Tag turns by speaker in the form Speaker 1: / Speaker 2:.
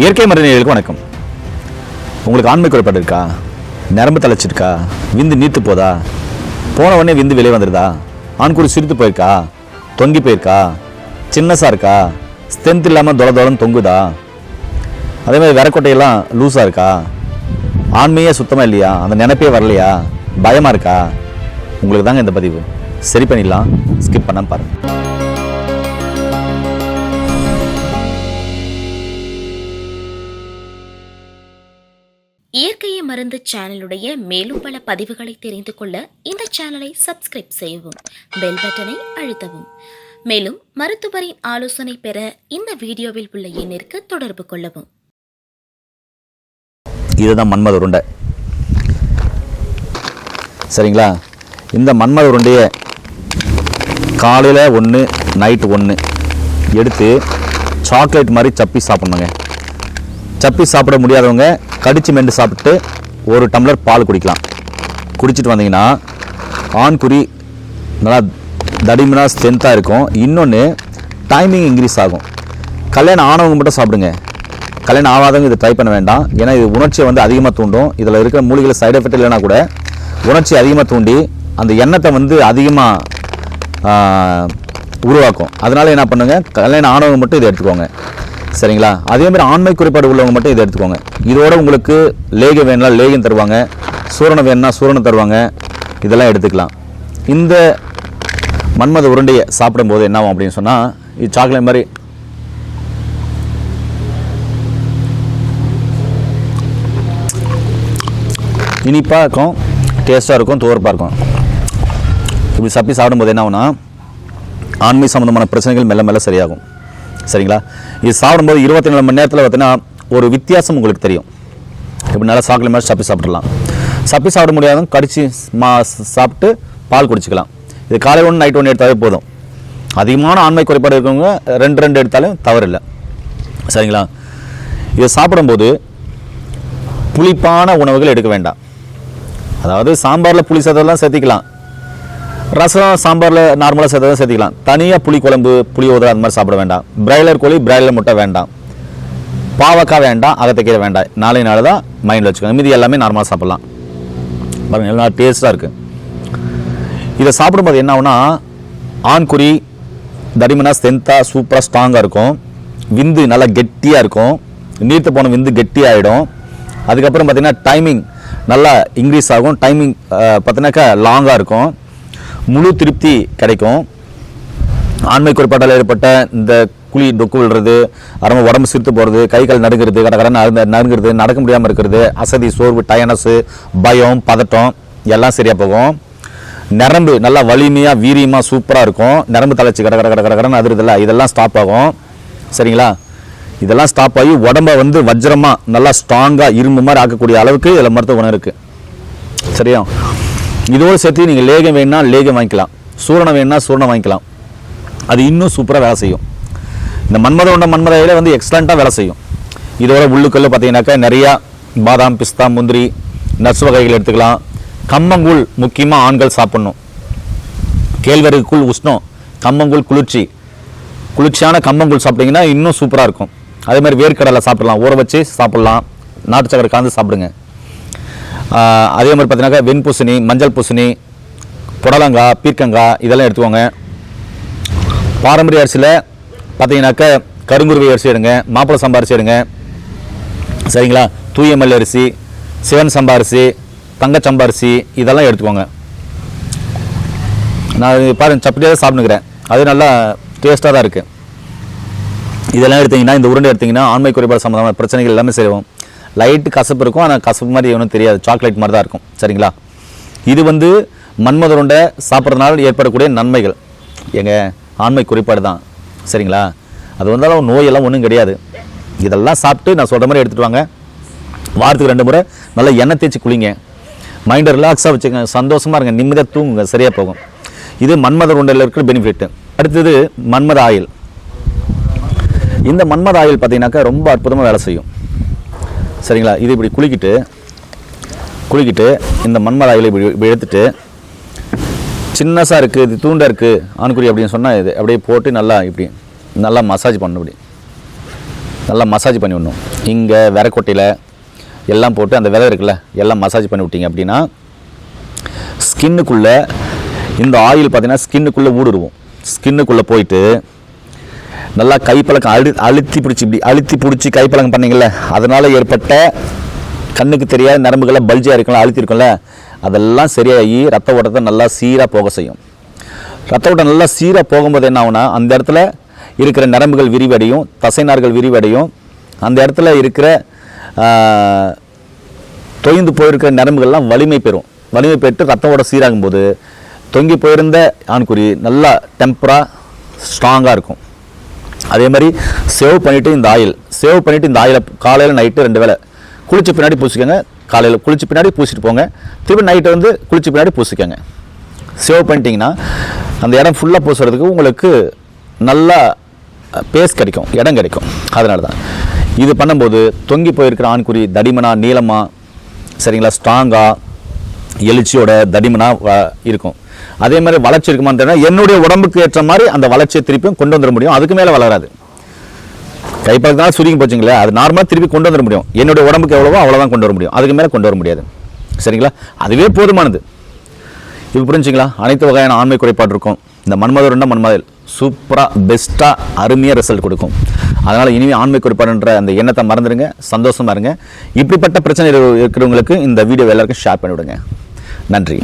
Speaker 1: இயற்கை மருந்துகளுக்கு வணக்கம். உங்களுக்கு ஆண்மை குறைபாடு இருக்கா நரம்பு தலைச்சிருக்கா விந்து நீத்து போதா? போன உடனே விந்து வெளியே வந்துடுதா ஆண்குறி சிரித்து போயிருக்கா? தொங்கி போயிருக்கா? சின்னஸாக இருக்கா? ஸ்ட்ரென்த் இல்லாமல் தொலை தொலைன்னு தொங்குதா? அதே மாதிரி விரக்கொட்டையெல்லாம் லூஸாக இருக்கா? ஆண்மையே சுத்தமாக இல்லையா? அந்த நினைப்பே வரலையா? பயமாக இருக்கா? உங்களுக்கு தாங்க இந்த பதிவு. சரி பண்ணிடலாம். ஸ்கிப் பண்ணாமல் பாருங்கள்
Speaker 2: இயற்கையை மருந்து சேனலுடைய மேலும் பல பதிவுகளை தெரிந்து கொள்ள இந்த சேனலை சப்ஸ்கிரைப் செய்யவும் பெல் பட்டனை அழுத்தவும். மேலும் மருத்துவரின் ஆலோசனை பெற இந்த வீடியோவில் உள்ள எண்ணிற்கு தொடர்பு கொள்ளவும்.
Speaker 1: இதுதான் மன்மத உருண்டை. சரிங்களா? இந்த மன்மத உருண்டையை காலையில் ஒன்று நைட்டு ஒன்று எடுத்து சாக்லேட் மாதிரி சப்பி சாப்பிட்ணுங்க. சப்பி சாப்பிட முடியாதவங்க கடிச்சு மெண்டு சாப்பிட்டு ஒரு டம்ளர் பால் குடிக்கலாம். குடிச்சிட்டு வந்தீங்கன்னா ஆண்குறி நல்லா தடிமனாக ஸ்ட்ரென்த்தாக இருக்கும். இன்னொன்று டைமிங் இன்க்ரீஸ் ஆகும். கல்யாணம் ஆனவங்க மட்டும் சாப்பிடுங்க. கல்யாணம் ஆகாதவங்க இதை ட்ரை பண்ண வேண்டாம். ஏன்னா இது உணர்ச்சியை வந்து அதிகமாக தூண்டும். இதில் இருக்கிற மூலிகளை சைடு எஃபெக்ட் இல்லைனா கூட உணர்ச்சி அதிகமாக தூண்டி அந்த எண்ணத்தை வந்து அதிகமாக உருவாக்கும். அதனால் என்ன பண்ணுங்கள் கல்யாணம் ஆனவங்க மட்டும் இதை எடுத்துக்கோங்க. சரிங்களா? அதே மாதிரி ஆண்மை குறைபாடு உள்ளவங்க மட்டும் இதை எடுத்துக்கோங்க. இதோட உங்களுக்கு லேகம் வேணும்னா லேகம் தருவாங்க. சூரணம் வேணும்னா சூரணம் தருவாங்க. இதெல்லாம் எடுத்துக்கலாம். இந்த மன்மத உருண்டையை சாப்பிடும்போது என்ன ஆகும் அப்படின்னு சொன்னால் இது சாக்லேட் மாதிரி இனிப்பாக இருக்கும் டேஸ்ட்டாக இருக்கும் துவர்ப்பாக இருக்கும். இப்படி சப்பி சாப்பிடும்போது என்ன ஆகும்னா ஆண்மை சம்மந்தமான பிரச்சனைகள் மெல்ல மெல்ல சரியாகும். சரிங்களா? இது சாப்பிடும்போது இருபத்தி நாலு மணி நேரத்தில் பார்த்தீங்கன்னா ஒரு வித்தியாசம் உங்களுக்கு தெரியும். இப்படி நல்லா சாக்லேட் மாதிரி சப்பி சாப்பிட்றலாம் சப்பி சாப்பிட முடியாதவங்க கடிச்சு மா சாப்பிட்டு பால் குடிச்சிக்கலாம். இது காலை ஒன்று நைட் ஒன்று எடுத்தாலே போதும். அதிகமான ஆண்மை குறைபாடு இருக்கவங்க ரெண்டு ரெண்டு எடுத்தாலும் தவறில்லை. சரிங்களா? இதை சாப்பிடும்போது புளிப்பான உணவுகள் எடுக்க வேண்டாம். அதாவது சாம்பாரில் புளி சேர்த்ததெல்லாம் சேர்த்திக்கலாம். ரசம் சாம்பாரில் நார்மலாக சேர்த்ததான் சேர்த்துக்கலாம். தனியாக புளி குழம்பு புளியோதரை அந்த மாதிரி சாப்பிட வேண்டாம். பிராய்லர் கோழி பிராய்லர் முட்டை வேண்டாம். பாவக்காய் வேண்டாம் அகத்தைக்கீரை வேண்டாம். நாளை நாள் தான் மைண்டில் வச்சுக்கோங்க. மீதி எல்லாமே நார்மலாக சாப்பிட்லாம். பாருங்கள் எல்லாம் டேஸ்ட்டாக இருக்குது இதை சாப்பிடும்போது என்ன ஆகுனா ஆண்குறி தடிமனாக ஸ்ட்ரென்த்தாக சூப்பராக ஸ்ட்ராங்காக இருக்கும். விந்து நல்லா கெட்டியாக இருக்கும். நீர்த்து போன விந்து கெட்டியாகிடும் அதுக்கப்புறம் பார்த்திங்கன்னா டைமிங் நல்லா இன்க்ரீஸ் ஆகும். டைமிங் பார்த்தீங்கன்னாக்கா லாங்காக இருக்கும். முழு திருப்தி கிடைக்கும். ஆண்மை குறைபாட்டால் ஏற்பட்ட இந்த குழி டொக்கு விழுறது அரம்ப உடம்பு சிரித்து போகிறது கை கால் நடுங்கிறது கடற்கரை நடுங்க நடுங்கிறது நடக்க முடியாமல் இருக்கிறது அசதி சோர்வு டயனஸு பயம் பதட்டம் எல்லாம் சரியாக போகும். நரம்பு நல்லா வலிமையாக வீரியமாக சூப்பராக இருக்கும். நரம்பு தளர்ச்சி கட கட கட கட கடன்னு அதிருதில்ல இதெல்லாம் ஸ்டாப் ஆகும். சரிங்களா? இதெல்லாம் ஸ்டாப் ஆகி உடம்ப வந்து வஜ்ரமாக நல்லா ஸ்ட்ராங்காக இரும்பு மாதிரி ஆக்கக்கூடிய அளவுக்கு இதில் மருத்துவ குணம் இருக்குது சரியா? இதோடு சேர்த்து நீங்கள் லேகம் வேணுன்னா லேகம் வாங்கிக்கலாம். சூரணம் வேணும்னா சூரணம் வாங்கிக்கலாம். அது இன்னும் சூப்பராக வேலை செய்யும். இந்த மன்மத உண்ட மன்மதையில் வந்து எக்ஸலண்ட்டாக வேலை செய்யும். இதோட உள்ளுக்கல்ல பார்த்தீங்கன்னாக்கா நிறையா பாதாம் பிஸ்தா முந்திரி நட்ஸ் வகைகள் எடுத்துக்கலாம். கம்மங்கூழ் முக்கியமாக ஆண்கள் சாப்பிட்ணும். கேழ்வரகு கூழ் உஷ்ணம் கம்மங்கூழ் குளிர்ச்சி. குளிர்ச்சியான கம்மங்கூழ் சாப்பிட்டீங்கன்னா இன்னும் சூப்பராக இருக்கும். அதே மாதிரி வேர்க்கடலை சாப்பிடலாம். ஊற வச்சு சாப்பிட்லாம். நாட்டு சக்கரை கலந்து சாப்பிடுங்க. அதே மாதிரி பார்த்தீங்கன்னாக்கா வெண்பூசணி மஞ்சள் பூசணி புடலங்காய் பீர்க்கங்காய் இதெல்லாம் எடுத்துக்கோங்க. பாரம்பரிய அரிசியில் பார்த்தீங்கன்னாக்கா கருங்குருவை அரிசி எடுங்க மாப்பிளை சம்பா அரிசி எடுங்க. சரிங்களா? தூய மல்லி அரிசி சிவன் சம்பா அரிசி தங்கச்சம்பா அரிசி இதெல்லாம் எடுத்துக்கோங்க. நான் பாருங்கள் சப்படியாக தான் சாப்பிட்டுக்கிறேன் அது நல்லா டேஸ்ட்டாக தான் இருக்குது இதெல்லாம் எடுத்தீங்கன்னா இந்த உருண்டை எடுத்தீங்கன்னா ஆண்மை குறைபாடு சம்மந்தமான பிரச்சனைகள் எல்லாமே செய்வோம் லைட்டு கசப்பு இருக்கும் ஆனால் கசப்பு மாதிரி ஒன்றும் தெரியாது. சாக்லேட் மாதிரி தான் இருக்கும். சரிங்களா? இது வந்து மன்மத சாப்பிட்றதுனால ஏற்படக்கூடிய நன்மைகள். எங்கள் ஆண்மை குறைபாடு தான். சரிங்களா? அது வந்தாலும் நோயெல்லாம் ஒன்றும் கிடையாது. இதெல்லாம் சாப்பிட்டு நான் சொல்கிற மாதிரி எடுத்துகிட்டு வாங்க. வாரத்துக்கு ரெண்டு முறை நல்லா எண்ணெய் தேய்ச்சி குளிங்க. மைண்டை ரிலாக்ஸாக வச்சுக்கோங்க. சந்தோஷமாக இருங்க. நிம்மதியாக தூங்குங்க. சரியாக போகும். இது மன்மத உண்டையில் இருக்கிற பெனிஃபிட் அடுத்தது மன்மத ஆயில் இந்த மன்மத ஆயில் பார்த்தீங்கன்னாக்கா ரொம்ப அற்புதமாக வேலை செய்யும். சரிங்களா? இது இப்படி குளிக்கிட்டு குளிக்கிட்டு இந்த மண்மலாயில் ஆயிலை இப்படி இப்படி எடுத்துட்டு சின்னஸாக இருக்குது இது தூண்டாக இருக்குது ஆண்குறி அப்படின்னு சொன்னால் இது அப்படியே போட்டு நல்லா இப்படி நல்லா மசாஜ் பண்ணணும் இப்படி. நல்லா மசாஜ் பண்ணி விடணும். இங்கே விரக்கொட்டையில் எல்லாம் போட்டு அந்த விதை இருக்குல்ல எல்லாம் மசாஜ் பண்ணி விட்டீங்க அப்படின்னா ஸ்கின்னுக்குள்ளே இந்த ஆயில் பார்த்தீங்கன்னா ஸ்கின்னுக்குள்ளே ஊடுருவோம். ஸ்கின்னுக்குள்ளே போயிட்டு நல்லா கைப்பழக்கம் அழு அழுத்தி பிடிச்சி இப்படி அழுத்தி பிடிச்சி கைப்பழக்கம் பண்ணிங்கள அதனால் ஏற்பட்ட கண்ணுக்கு தெரியாத நரம்புகளை பல்ஜியாக இருக்கும்ல அழுத்திருக்கும்ல அதெல்லாம் சரியாகி ரத்த ஓட்டத்தை நல்லா சீராக போக செய்யும். ரத்த ஓட்டம் நல்லா சீராக போகும்போது என்ன ஆகுனா அந்த இடத்துல இருக்கிற நரம்புகள் விரிவடையும் தசைநார்கள் விரிவடையும் அந்த இடத்துல இருக்கிற தொய்ந்து போயிருக்கிற நரம்புகள்லாம் வலிமை பெறும். வலிமை பெற்று ரத்த ஓட சீராகும்போது தொங்கி போயிருந்த ஆண்குறி நல்லா டெம்பராக ஸ்ட்ராங்காக இருக்கும். அதே மாதிரி சேவ் பண்ணிவிட்டு இந்த ஆயில் சேவ் பண்ணிவிட்டு இந்த ஆயிலை காலையில் நைட்டு ரெண்டு வேளை. குளிச்ச பின்னாடி பூசிக்கோங்க. காலையில் குளிச்ச பின்னாடி பூசிட்டு போங்க. திருப்பி நைட்டு வந்து குளிச்ச பின்னாடி பூசிக்கோங்க. சேவ் பண்ணிட்டீங்கன்னா அந்த இடம் ஃபுல்லாக பூசுறதுக்கு உங்களுக்கு நல்லா பேஸ் கிடைக்கும் இடம் கிடைக்கும். அதனால தான் இது பண்ணும்போது தொங்கி போயிருக்கிற ஆண்குறி தடிமனா நீளமாக சரிங்களா ஸ்ட்ராங்காக எழுச்சியோட தடிமனாக இருக்கும். அதே மாதிரி வளர்ச்சி இருக்குமான்னு தெரியல என்னுடைய உடம்புக்கு ஏற்ற மாதிரி அந்த வளர்ச்சியை திருப்பியும் கொண்டு வந்துட முடியும். அதுக்கு மேலே வளராது. கைப்பழத்தினால சுருங்கி போச்சுங்களே அது நார்மலாக திருப்பி கொண்டு வந்துட முடியும். என்னுடைய உடம்புக்கு எவ்வளவோ அவ்வளோதான் கொண்டு வர முடியும். அதுக்கு மேலே கொண்டு வர முடியாது. சரிங்களா? அதுவே போதுமானது. இப்போ புரிஞ்சுங்களா? அனைத்து வகையான ஆண்மை குறைபாடு இருக்கும். இந்த மன்மதருண்டா மன்மதில் சூப்பராக பெஸ்ட்டாக அருமையாக ரிசல்ட் கொடுக்கும். அதனால் இனிமே ஆண்மை குறைபாடுன்ற அந்த எண்ணத்தை மறந்துடுங்க சந்தோஷமா இருங்க. இப்படிப்பட்ட பிரச்சனை இருக்கிறவங்களுக்கு இந்த வீடியோ எல்லாருக்கும் ஷேர் பண்ணிவிடுங்க. நன்றி.